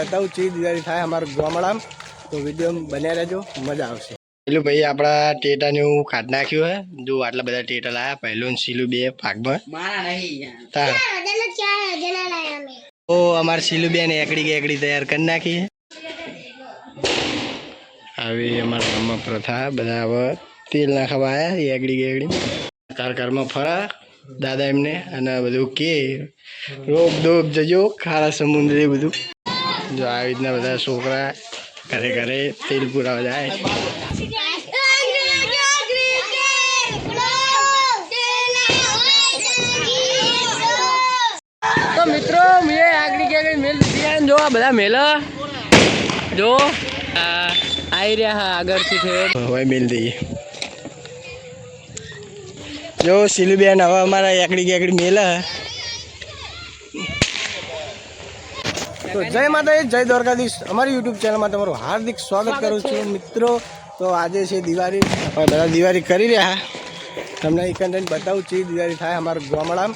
બતાવું ચી દિવાળી થાય અમારા ગામડામાં તો વીડિયો બન્યા રહેજો મજા આવશે. પેલું ભાઈ આપણા ટેટાને હું કાઢ નાખ્યું હે. જો આટલા બધા ટેટા લાયા પહેલું ને સીલું બે ભાગમાં. મારા નહીં તાર ઓ અમાર સીલું બેન એકડી કે એકડી તૈયાર કરી નાખી હે આવી અમારા ગામમાં પ્રથા બધા હવે તેલ નાખવા આવ્યા એકડી કે એકડી. કાર કારમાં ફરા દાદા એમને અને બધું કે રોગ દોગ જજો ખારા સમુદ્ર એ બધું. જો આવી રીતના બધા છોકરા ઘરે ઘરે તેલ પુરાવા જાય મિત્રો મેં આગળ ક્યાં મેલ લીધી જો આ બધા મેલ. જો આવી રહ્યા હા આગળથી છે. હવે મેલ દઈએ. જો સિલુબેન હવે અમારા એકડી કેકડી મેલ. તો જય માતાજી જય દ્વારકાધીશ. અમારી યુટ્યુબ ચેનલમાં તમારું હાર્દિક સ્વાગત કરું છું. મિત્રો તો આજે છે દિવાળી. હવે બધા દિવાળી કરી રહ્યા. તમને એ કન્ટેન્ટ બતાવું છું દિવાળી થાય અમારું ગામડામાં.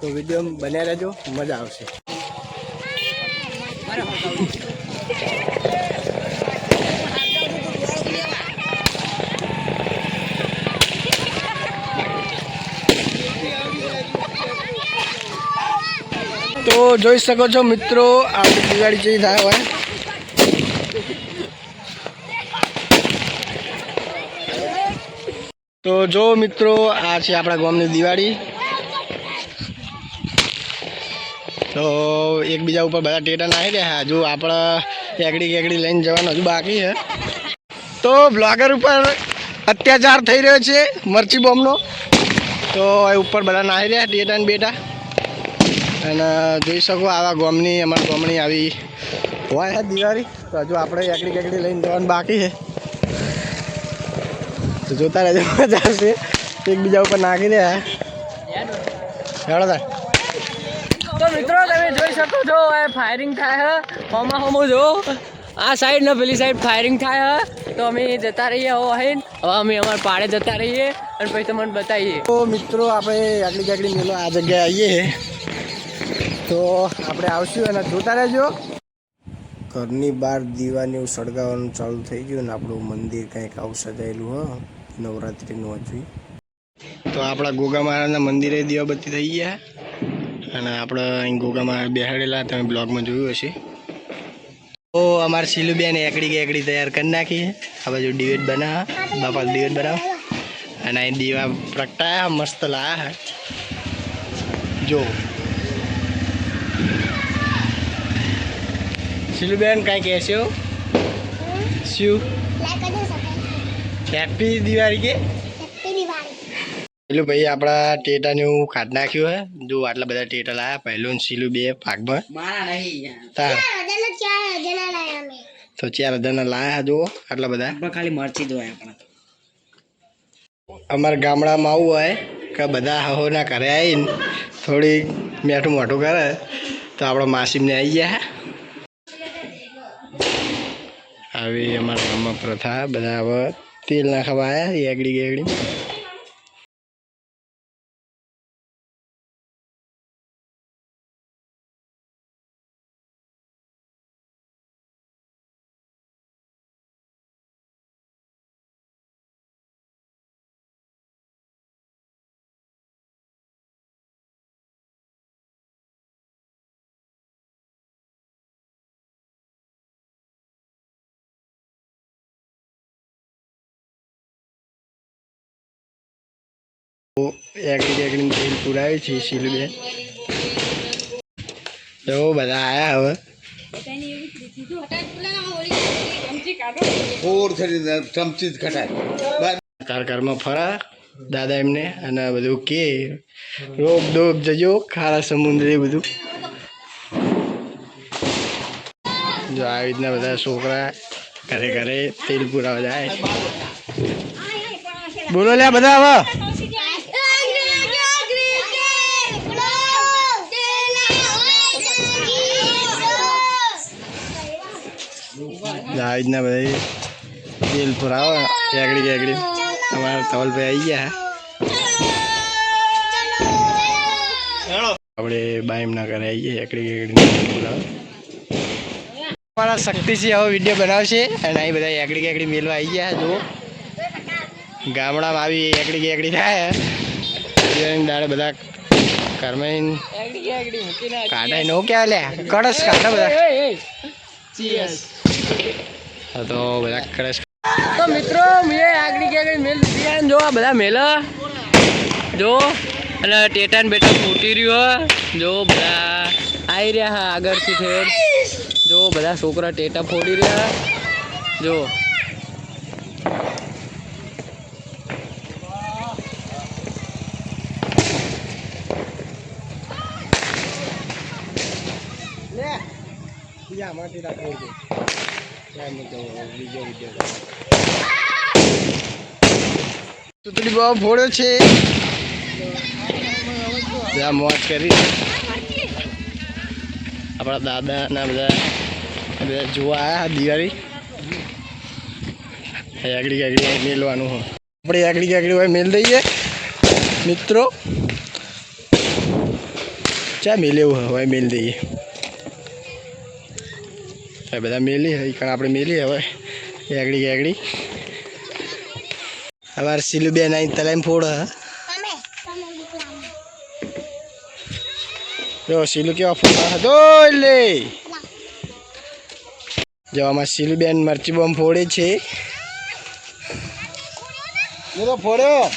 તો વીડિયો બન્યા રહેજો. મજા આવશે. તો જોઈ શકો છો મિત્રો આપણી દિવાળી જેવી થાય હોય. તો જો મિત્રો, આ છે આપણા ગામની દિવાળી. તો એકબીજા ઉપર બધા ટેટા નાખી રહ્યા હજુ આપણા એકડી કેકડી લઈને જવાનું હજુ બાકી છે. તો બ્લોગર ઉપર અત્યાચાર થઈ રહ્યો છે, મરચી બોમ્બનો. તો એ ઉપર બધા નાહી રહ્યા ટેટા ને બેટા. અને જોઈ શકો આવા ગોમની અમારી ગોમની આવી હોય દિવાળી. તો હજુ આપણે એકડી કેકડી લઈને જવાનું બાકી છે. તો જોતા રહેજો મજા આવશે. એકબીજા ઉપર નાખી દે હેડો તાર તો મિત્રો તમે જોઈ શકો છો એ ફાયરિંગ થાય હે. હોમાં હોમો જો. આ સાઈડ ને પેલી સાઈડ ફાયરિંગ થાય હે. તો અમે જતા રહીએ હો હવે અમે અમારા પાડે જતા રહીએ અને પછી તમને બતાવીએ. તો મિત્રો આપણે આટલી કેકડી મેલો આ જગ્યાએ આવીએ. તો આપણે આવશું અને જોતા રહેજો. ઘરની બહાર દીવાની એવું સળગાવવાનું ચાલુ થઈ ગયું ને આપણું મંદિર કંઈક આવું સજાયેલું, હ. નવરાત્રિનું હજુ તો આપણા ગોગા મહારાજના મંદિરે દીવાબત્તી થઈ ગયા. અને આપણે અહીં ગોગા મહારાજ બેહાડેલા તમે બ્લોગમાં જોયું હશે. તો અમારે સિલુબેન એકડી કે એકડી તૈયાર કરી નાખી આ બાજુ ડિવેટ બનાવ બાપા ડિવેટ બનાવ. અને અહીં દીવા પ્રગટાયા, મસ્ત લાયા હે જો સિલુબેન કાંઈ કહેશો શું હેપી દિવાળી કે પેલું ભાઈ આપણા ટેટાને હું કાઢ નાખ્યું હે જો આટલા બધા ટેટા લાયા પહેલું ને સીલું બે ભાગમાં મારા નહીં તાર તો ચાર હજારના લાયા જો આટલા બધા આપણે ખાલી મરચી દો આપણે અમારા ગામડામાં આવું હોય કે બધા હહોના ઘરે આવીને થોડી મેઠું મોટું કરે તો આપણા માસીમને આવી ગયા આવી અમારા ગામમાં પ્રથા બધા હવે તેલ નાખવા આવ્યા એગડી ગેગડી એકડી એકડી તેલ પુરાવી છે સીલું તો બધા આયા હવે. ફોર ચમચી જ કટાય કાર ફરા દાદા એમને અને બધું કે રોગ દોગ જજો ખારા સમુદ્ર એ બધું. જો આવી રીતના બધા છોકરા ઘરે ઘરે તેલ પુરાવા જાય બોલો લ્યા બધા હવે. આવી રીતના બધા તેલ પુરાવો એકડી કેકડી અમારા ધવલભાઈ આવી ગયા આપણે બાઈમ ના કરે આવીએ એકડી કેકડી પુરાવો અમારા શક્તિસિંહ હવે વીડિયો બનાવશે અને અહીં બધા એકડી એકડી મેલવા આવી ગયા જુઓ ગામડામાં આવી એકડી એકડી થાય દિવાળીની દાડે બધા કરમાઈને કાઢે નો ક્યાં લે કળશ કાઢે બધા હા તો બધા ક્રશ તો મિત્રો મેં આગળ ક્યાં મેલ છે. જો આ બધા મેલ જો અને ટેટાન બેટા ફૂટી રહ્યું જો બધા આવી રહ્યા હા આગળથી ફેર. જો બધા છોકરા ટેટા ફોડી રહ્યા જો. તુતડી બહુ ફોડ્યો છે બધા મોજ કરી. આપણા દાદા ના બધા બધા જોવા આવ્યા દિવાળી. આગળી આગળી મેલવાનું હોય. આપણે આગળી આગળી હોય મેલ દઈએ. મિત્રો ચા મેલ એવું હોય મેલ દઈએ. હવે બધા મેલી હોય કારણ આપણે મેલી હવે. આગળી એગડી અમારે સિલુબેન અહીં તલાઈ ફોડ જો સિલુ કેવા ફોડા હતો લે. જો અમારે સિલુ બેન મરચી બોમ્બ ફોડે છે. ફોડ્યો.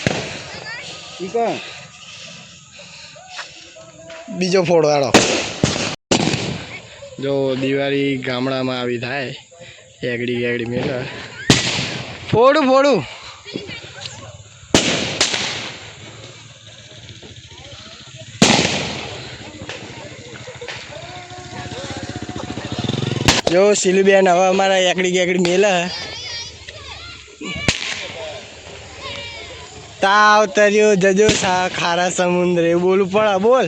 બીજો ફોડો આડો જો દિવાળી ગામડામાં આવી થાય. એગડી એગડી મેળ ફોડું ફોડું જો સિલુબેન હવે અમારા એકડી એકડી મેલા. તાવ તર્યો જજો સા ખારા સમુદ્ર. એ બોલું પડા બોલ.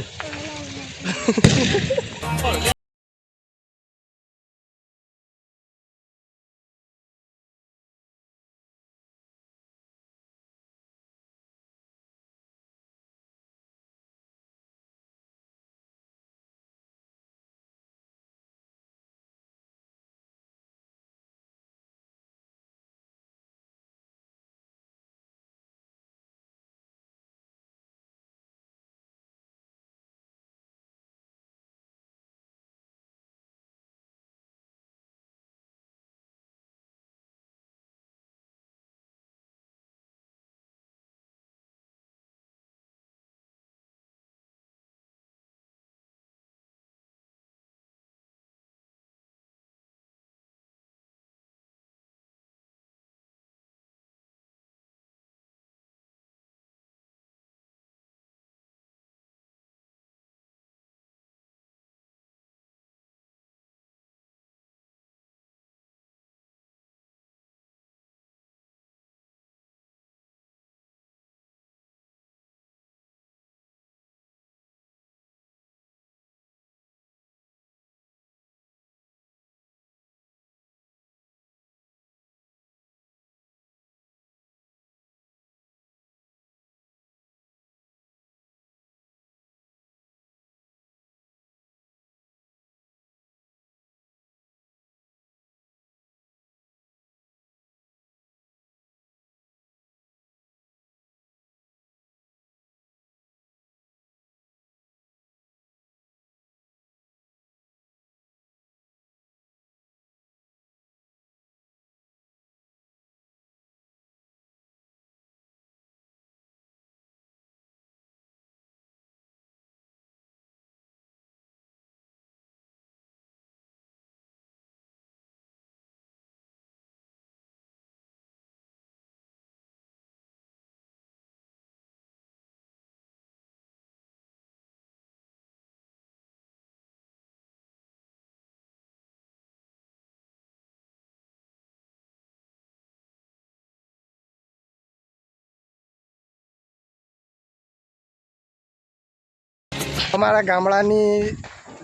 અમારા ગામડાની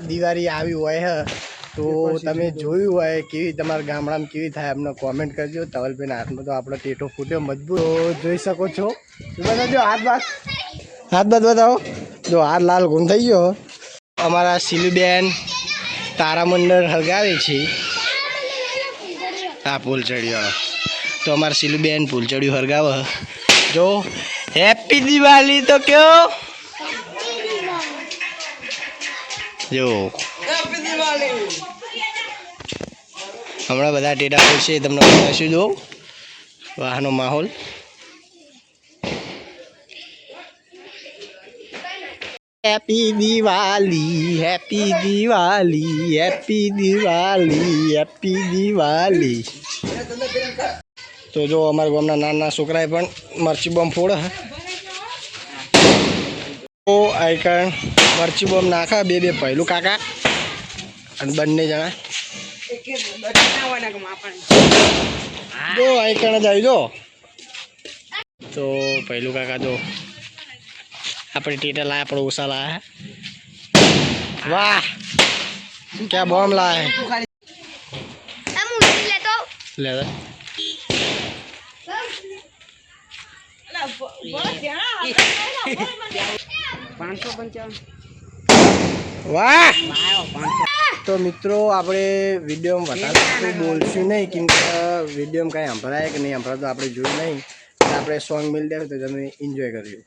દિવાળી આવી હોય હે તો તમે જોયું હોય કેવી તમારા ગામડામાં કેવી થાય અમને કોમેન્ટ કરજો. તવલબેન હાથમાં તો આપણો ટેટો ફૂટ્યો મજબૂત. જોઈ શકો છો. બતાવજો હાથ બાદ. હાથ બાદ બતાવો. જો હાથ લાલ ગુમ થઈ ગયો. અમારા સિલુબેન તારામંડળ હળગાવે છે. હા પુલ ચડ્યો તો અમારે સિલુબેન પુલ ચડ્યું હળગાવે. જો હેપી દિવાળી તો કયો. જો. હમણાં બધા ટેટા ફોડશે તમને બતાવશું જો. વાહનો માહોલ. Happy Diwali happy Diwali happy Diwali happy Diwali તો જો અમારા ગામના નાના છોકરાએ પણ મરચી બોમ્બ ફોડ તો આઈકણ મરચી બોમ્બ નાખે, બે બે પહેલું કાકા. અને બંને જણા. જો આઈકણ જ આવી જો. તો પહેલું કાકા, જો. આપણે ટીટા લાયા, આપણે ઓછા લાયા. વાહ! ક્યાં બોમ્બ લાયા. પાંચસો પંચાવન. વાહ! તો મિત્રો, આપણે વિડીયોમાં વધારે બોલશું નહીં, કેમ કે વિડીયોમાં કાંઈ સંભળાય કે નહીં સંભળાય તો આપણે જોયું નહીં. આપણે સોંગ મિલ દે તો તમે એન્જોય કરજો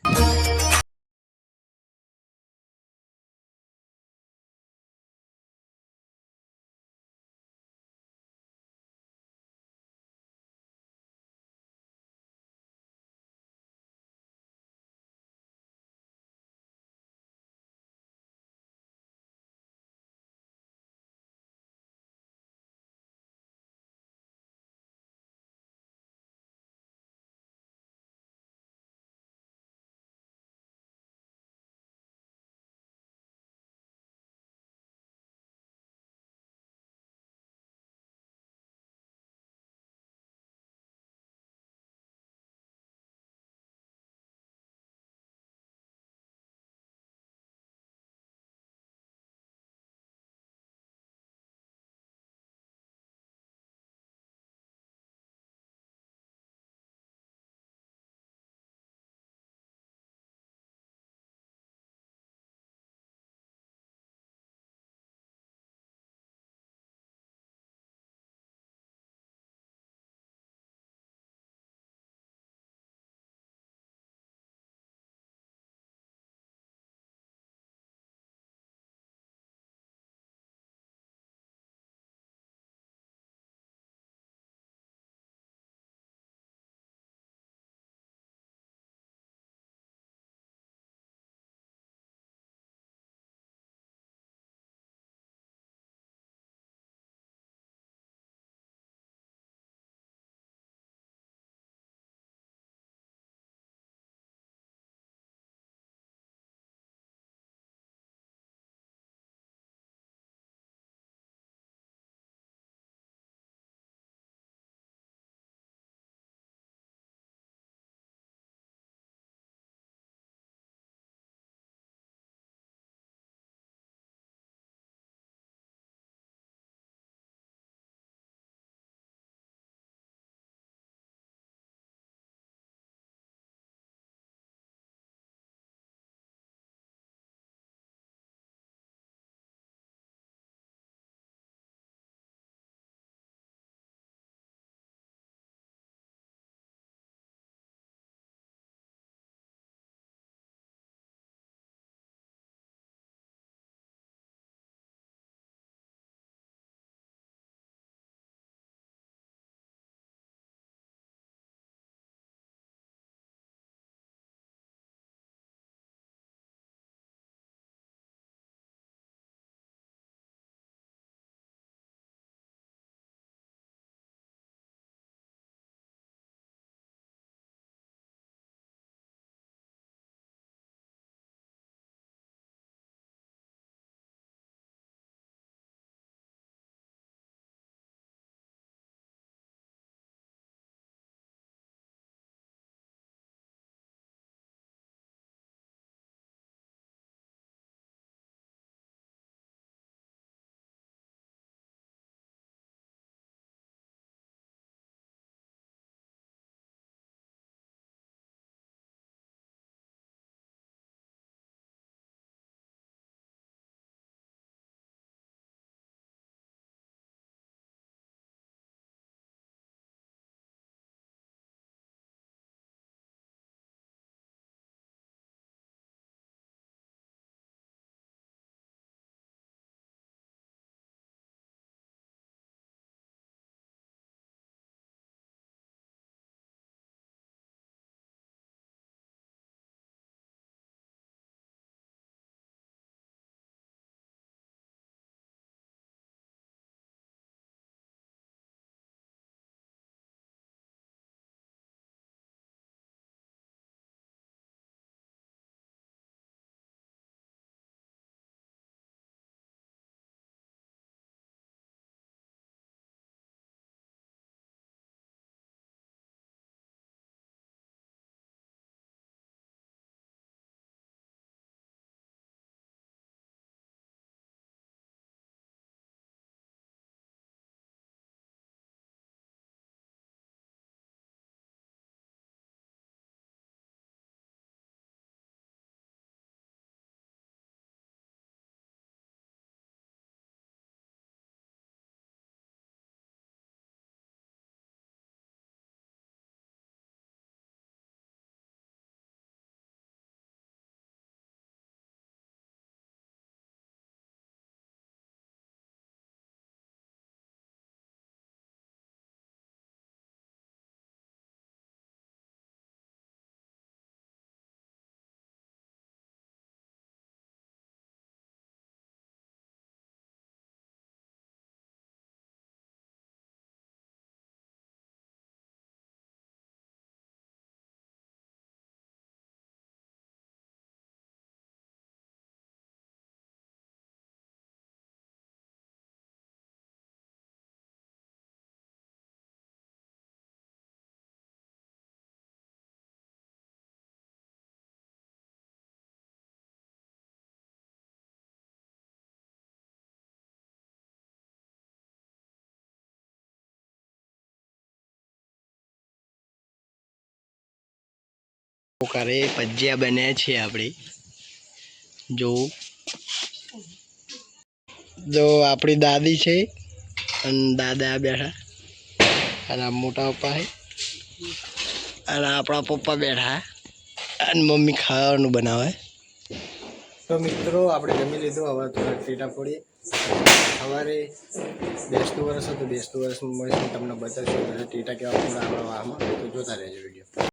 ઘરે ભજીયા બન્યા છે આપણે. જો. જો આપણી દાદી છે અને દાદા બેઠા. અને મોટા પપ્પા છે. અને આપણા પપ્પા બેઠા. અને મમ્મી ખાવાનું બનાવે. તો મિત્રો, આપણે જમી લીધું. હવે થોડા ટેટા ફોડીએ સવારે બેસતું વર્ષ હતું. બેસતું વર્ષમાં મળીશું તમને બતાવશું. બધા ટેટા કેવા પૂરા આપણા વાહમાં. તો જોતા રહેજો વીડિયો.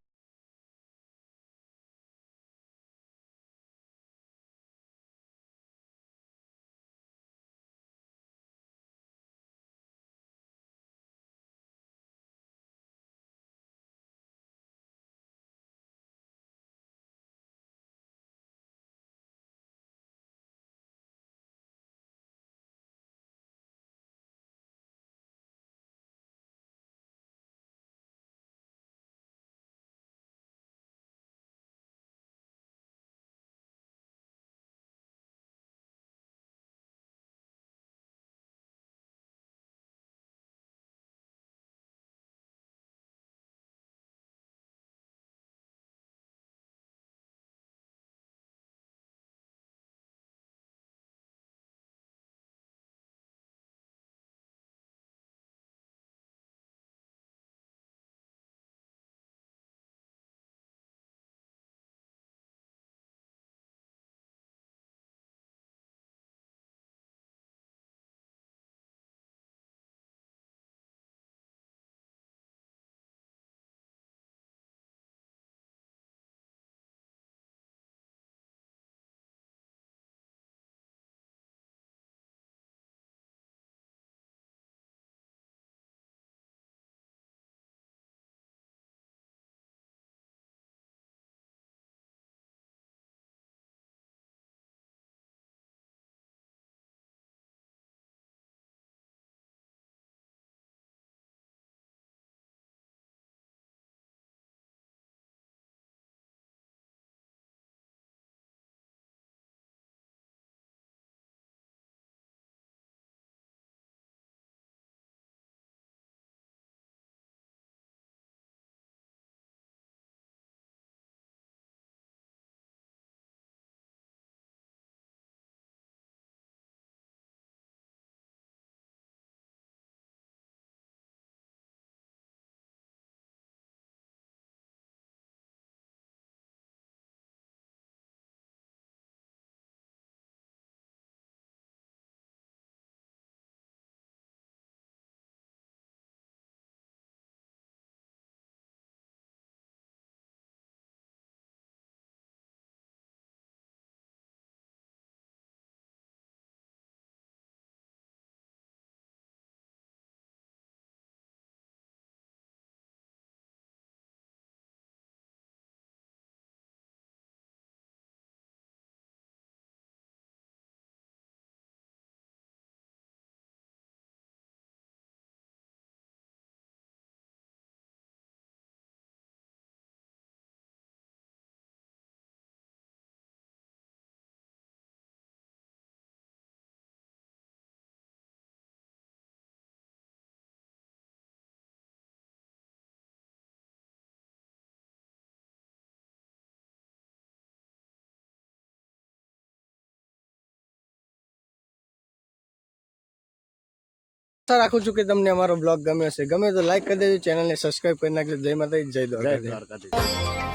આશા રાખું છું કે તમને અમારો બ્લોગ ગમ્યો હશે. ગમે તો લાઈક કરી દેજો, ચેનલને સબસ્ક્રાઈબ કરી નાખજો. જય માતા જય દ્વારકા